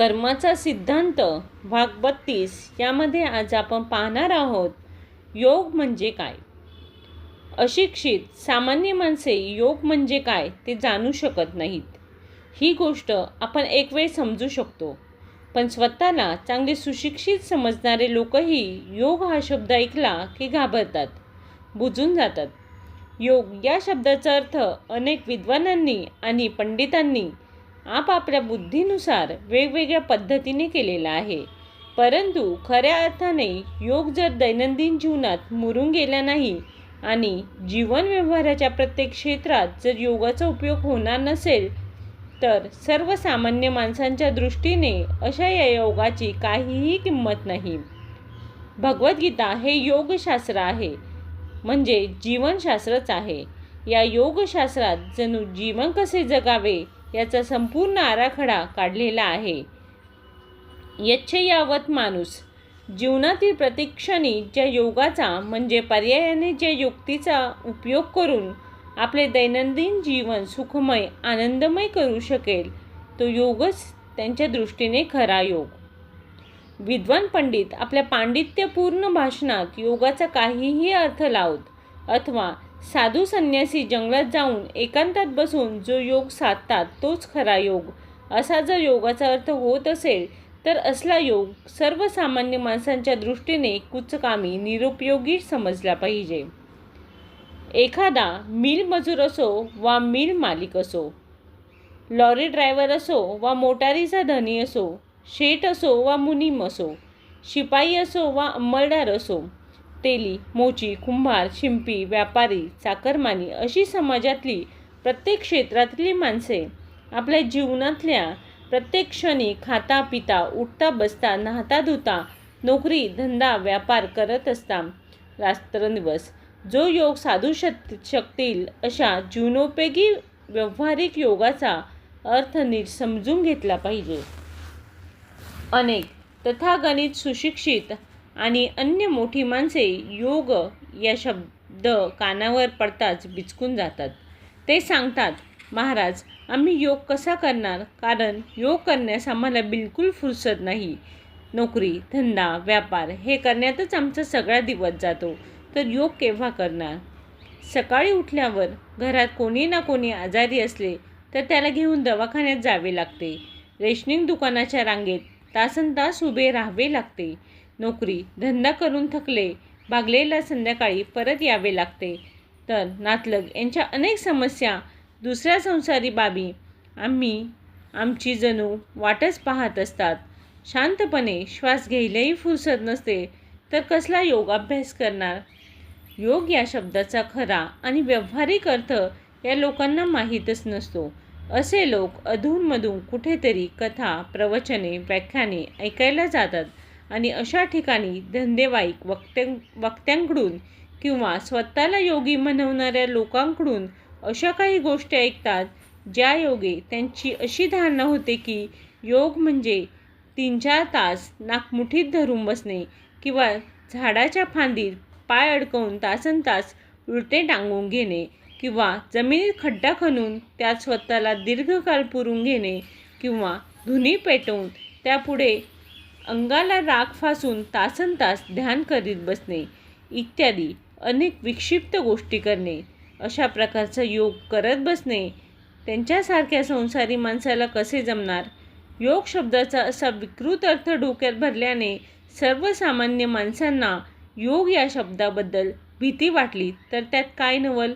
कर्माचा सिद्धांत भाग बत्तीस यामध्ये आज आपण पाहणार आहोत योग म्हणजे काय? अशिक्षित सामान्य माणसे योग म्हणजे काय ते जाणू शकत नाहीत. ही गोष्ट आपण एक वेळ समजू शकतो. पण स्वतःला चांगले सुशिक्षित समजणारे लोकही योग हा शब्द ऐकला की घाबरतात बुजून जातात. योग या शब्दाचा अर्थ अनेक विद्वानांनी आणि पंडितांनी आपापल्या बुद्धीनुसार वेगवेगळ्या पद्धतीने केलेला आहे. परंतु खऱ्या अर्थाने योग जर दैनंदिन जीवनात मुरून गेला नाही आणि जीवन व्यवहाराच्या प्रत्येक क्षेत्रात जर योगाचा उपयोग होणार नसेल तर सर्वसामान्य माणसांच्या दृष्टीने अशा या योगाची काहीही किंमत नाही. भगवद्गीता हे योगशास्त्र आहे म्हणजे जीवनशास्त्रच आहे. या योगशास्त्रात जणू जीवन कसे जगावे याचा संपूर्ण आराखडा काढलेला आहे. यच्छयावत माणूस जीवनातील प्रत्येक क्षणी ज्या योगाचा म्हणजे पर्यायाने ज्या युक्तीचा उपयोग करून आपले दैनंदिन जीवन सुखमय आनंदमय करू शकेल तो योगच त्यांच्या दृष्टीने खरा योग. विद्वान पंडित आपल्या पांडित्यपूर्ण भाषणात योगाचा काहीही अर्थ लावत अथवा साधू संन्यासी जंगलात जाऊन एकांतात बसून जो योग साधतात तोच खरा योग. असा जर योगाचा अर्थ होत असेल तर असला योग सर्वसामान्य माणसांच्या दृष्टीने कुचकामी निरुपयोगी समजला पाहिजे. एखादा मिल मजूर असो वा मिल मालिक असो लॉरी ड्रायव्हर असो वा मोटारीचा धनी असो शेठ असो वा मुनीम असो शिपाई असो वा अंमलदार असो तेली मोची कुंभार शिंपी व्यापारी चाकरमानी अशी समाजातली प्रत्येक क्षेत्रातली माणसे. आपल्या जीवनातल्या प्रत्येक क्षणी खाता पिता उठता बसता नाहता धुता नोकरी धंदा व्यापार करत असता. रात्रंदिवस जो योग साधू शक शकतील अशा जीवनोपयोगी व्यावहारिक योगाचा अर्थ नीट समजून घेतला पाहिजे. अनेक तथागणित सुशिक्षित आणि अन्य मोठी माणसे योग या शब्द कानावर पडताच बिचकून जातात. ते सांगतात महाराज आम्ही योग कसा करणार? कारण योग करण्यास आम्हाला बिलकुल फुरसत नाही. नोकरी धंदा व्यापार हे करण्यातच आमचा सगळा दिवस जातो. तर योग केव्हा करणार? सकाळी उठल्यावर घरात कोणी ना कोणी आजारी असले तर त्याला घेऊन दवाखान्यात जावे लागते. रेशनिंग दुकानाच्या रांगेत तासन तास उभे राहावे लागते. नोकरी धंदा करून थकले बागलेला संध्याकाळी परत यावे लागते. तर नातलग यांच्या अनेक समस्या दुसऱ्या संसारी बाबी. आम्ही आमची जणू वाटच पाहत असतात. शांतपणे श्वास घ्यायलाही फुरसत नसते. तर कसला योग अभ्यास करणार? योग या शब्दाचा खरा आणि व्यावहारिक अर्थ या लोकांना माहीतच नसतो. असे लोक अधूनमधून कुठेतरी कथा प्रवचने व्याख्याने ऐकायला जातात. आणि अशा ठिकाणी धंदेवाईक वक्त्या वक्त्यांकडून किंवा स्वतःला योगी म्हणवणाऱ्या लोकांकडून अशा काही गोष्टी ऐकतात ज्या योगे त्यांची अशी धारणा होते की योग म्हणजे तीन चार तास नाकमुठीत धरून बसणे किंवा झाडाच्या फांदीत पाय अडकवून तासन तास उलटे टांगून घेणे किंवा जमिनीत खड्डा खणून त्यात स्वतःला दीर्घकाळ पुरून घेणे किंवा धुनी पेटवून त्यापुढे अंगाला राग फासून तासन तास ध्यान करीत बसणे इत्यादी अनेक विक्षिप्त गोष्टी करणे. अशा प्रकारचा योग करत बसणे त्यांच्यासारख्या संसारी माणसाला कसे जमणार? योग शब्दाचा असा विकृत अर्थ डोक्यात भरल्याने सर्वसामान्य माणसांना योग या शब्दाबद्दल भीती वाटली. तर त्यात काय नवल?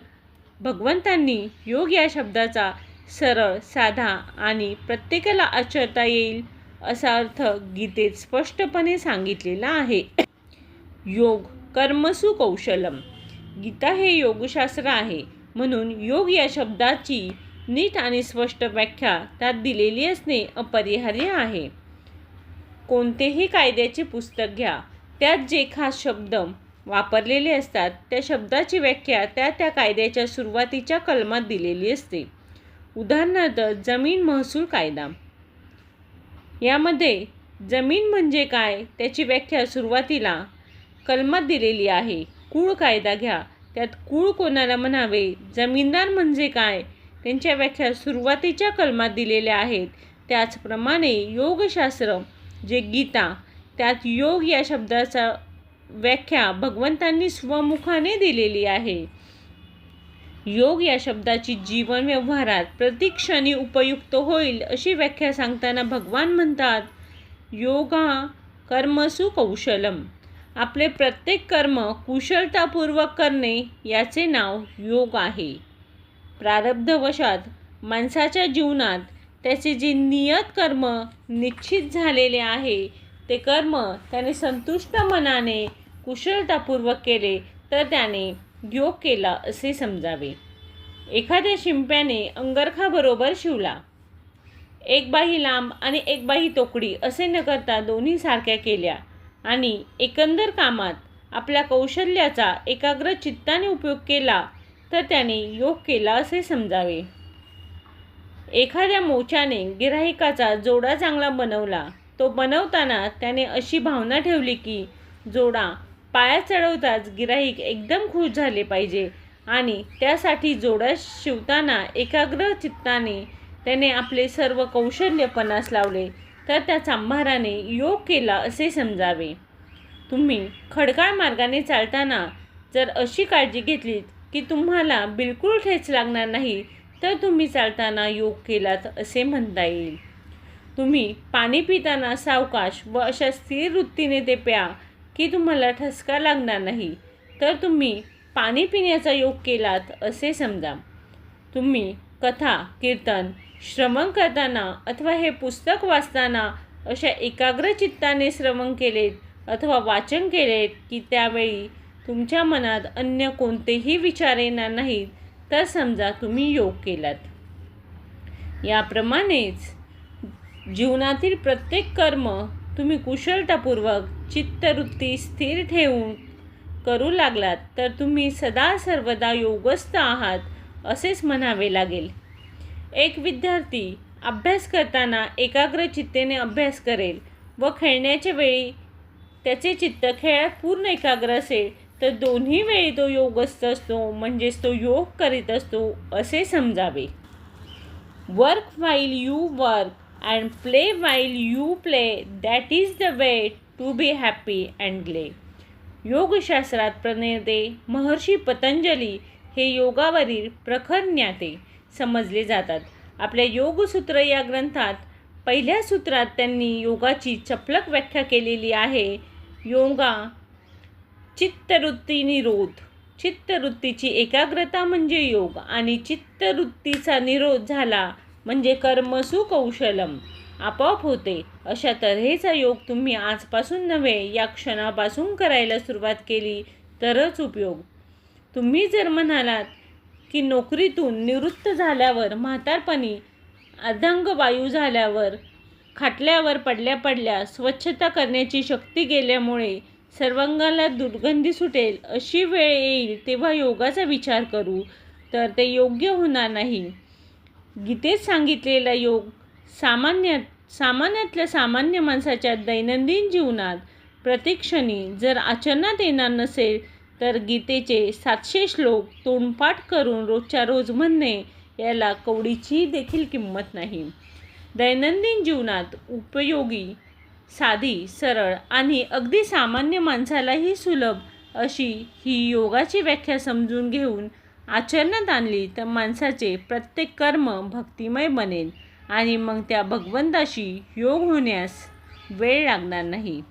भगवंतांनी योग या शब्दाचा सरळ साधा आणि प्रत्येकाला आचरता येईल? असा अर्थ गीतेत स्पष्टपणे सांगितलेला आहे. योग कर्मसु कौशलम. गीता हे योगशास्त्र आहे म्हणून योग या शब्दाची नीट आणि स्पष्ट व्याख्या त्यात दिलेली असणे अपरिहार्य आहे. कोणतेही कायद्याचे पुस्तक घ्या त्यात जे खास शब्द वापरलेले असतात त्या शब्दाची व्याख्या त्या त्या कायद्याच्या सुरुवातीच्या कलमात दिलेली असते. उदाहरणार्थ जमीन महसूल कायदा. यामध्ये जमीन म्हणजे काय त्याची व्याख्या सुरुवातीला कलमात दिलेली आहे. कूळ कायदा घ्या. त्यात कूळ कोणाला म्हणावे? जमीनदार म्हणजे काय? त्यांच्या व्याख्या सुरुवातीच्या कलमात दिलेल्या आहेत. त्याचप्रमाणे योगशास्त्र जे गीता त्यात योग या शब्दाचा व्याख्या भगवंतांनी स्वमुखाने दिलेली आहे. योग या शब्दाची जीवन व्यवहारात प्रतिक्षणी उपयुक्त होईल अशी व्याख्या सांगताना भगवान म्हणतात योगा कर्मसु कौशलम. आपले प्रत्येक कर्म कुशलतापूर्वक करणे याचे नाव योग आहे. प्रारब्धवशात माणसाच्या जीवनात त्याचे जे नियत कर्म निश्चित झालेले आहे ते कर्म त्याने संतुष्ट मनाने कुशलतापूर्वक केले तर त्याने योग केला असे समजावे. एखाद्या शिंप्याने अंगरखाबरोबर शिवला. एक बाही लांब आणि एक बाही तोकडी असे न करता दोन्ही सारख्या केल्या आणि एकंदर कामात आपल्या कौशल्याचा एकाग्र चित्ताने उपयोग केला तर त्याने योग केला असे समजावे. एखाद्या मोच्याने गिराहिकाचा जोडा चांगला बनवला. तो बनवताना त्याने अशी भावना ठेवली की जोडा पाया चढवताच गिराहिक एकदम खुश झाले पाहिजे. आणि त्यासाठी जोडा शिवताना एकाग्र चित्ताने त्याने आपले सर्व कौशल्य पणास लावले. तर त्या चांभाराने योग केला असे समजावे. तुम्ही खडकाळ मार्गाने चालताना जर अशी काळजी घेतलीत की तुम्हाला बिलकुल ठेच लागणार नाही तर तुम्ही चालताना योग केलात असे म्हणता येईल. तुम्ही पाणी पिताना सावकाश व अशा स्थिर वृत्तीने ते प्या. की तुम्हाला ठसका लागणार नाही तर तुम्ही पाणी पिण्याचा योग केलात असे समजा. तुम्ही कथा कीर्तन श्रवण करताना अथवा हे पुस्तक वाचताना अशा एकाग्र चित्ताने श्रवण केलेत अथवा वाचन केलेत की त्यावेळी तुमच्या मनात अन्य कोणतेही विचार येणार नाहीत तर समजा तुम्ही योग केलात. याप्रमाणेच जीवनातील प्रत्येक कर्म तुम्ही कुशलतापूर्वक चित्तवृत्ती स्थिर ठेवून करू लागलात तर तुम्ही सदा सर्वदा योगस्थ आहात असेच म्हणावे लागेल. एक विद्यार्थी अभ्यास करताना एकाग्र चित्तेने अभ्यास करेल व खेळण्याच्या वेळी त्याचे चित्त खेळात पूर्ण एकाग्र असेल तर दोन्ही वेळी तो योगस्थ असतो म्हणजेच तो योग करीत असतो असे समजावे. Work while you work and play while you play that is the way to be happy and glad. योगशास्त्रात प्रणेते महर्षी पतंजली हे योगावरील प्रखर ज्ञाते समजले जातात. आपल्या योगसूत्र या ग्रंथात पहिल्या सूत्रात त्यांनी योगाची चपलक व्याख्या केलेली आहे. योगा चित्तवृत्ती निरोध. चित्तवृत्तीची एकाग्रता म्हणजे योग आणि चित्तवृत्तीचा निरोध झाला म्हणजे कर्मसु कौशलम आपोआप होते. अशा तऱ्हेचा योग तुम्ही आजपासून नव्हे या क्षणापासून करायला सुरुवात केली तरच उपयोग. तुम्ही जर म्हणालात की नोकरीतून निवृत्त झाल्यावर म्हातारपणी अर्धांग वायू झाल्यावर खाटल्यावर पडल्या पडल्या स्वच्छता करण्याची शक्ती गेल्यामुळे सर्वांगाला दुर्गंधी सुटेल अशी वेळ येईल तेव्हा योगाचा विचार करू तर ते योग्य होणार नाही. गीतेत सांगितलेला योग सामान्य सामान्यातल्या सामान्य माणसाच्या दैनंदिन जीवनात प्रतिक्षणी जर आचरणात येणार नसेल तर गीतेचे सातशे श्लोक तोंडपाठ करून रोजच्या रोज म्हणणे याला कवडीची देखील किंमत नाही. दैनंदिन जीवनात उपयोगी साधी सरळ आणि अगदी सामान्य माणसालाही सुलभ अशी ही योगाची व्याख्या समजून घेऊन आचरणात आणली तर माणसाचे प्रत्येक कर्म भक्तिमय बनेल आणि मग त्या भगवंताशी योग होण्यास वेळ लागणार नाही.